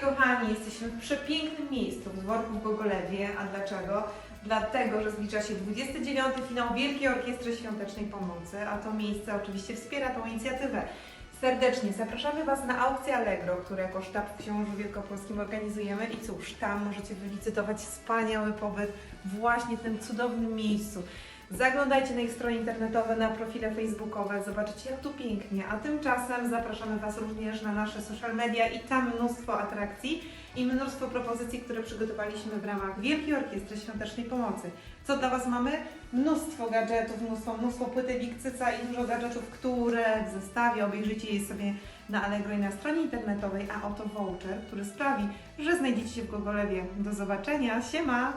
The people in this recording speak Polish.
kochani, jesteśmy w przepięknym miejscu w dworku w Gogolewie. A dlaczego? Dlatego, że zbliża się 29. finał Wielkiej Orkiestry Świątecznej Pomocy, a to miejsce oczywiście wspiera tą inicjatywę. Serdecznie zapraszamy Was na aukcję Allegro, które jako sztab w Książu Wielkopolskim organizujemy i cóż, tam możecie wylicytować wspaniały pobyt właśnie w tym cudownym miejscu. Zaglądajcie na ich strony internetowe, na profile facebookowe, zobaczycie jak tu pięknie, a tymczasem zapraszamy Was również na nasze social media i tam mnóstwo atrakcji i mnóstwo propozycji, które przygotowaliśmy w ramach Wielkiej Orkiestry Świątecznej Pomocy. Co dla Was mamy? Mnóstwo gadżetów, mnóstwo, mnóstwo płytek Wikcyca i dużo gadżetów, które w zestawie obejrzycie je sobie na Allegro i na stronie internetowej, a oto voucher, który sprawi, że znajdziecie się w Gogolewie. Do zobaczenia, siema!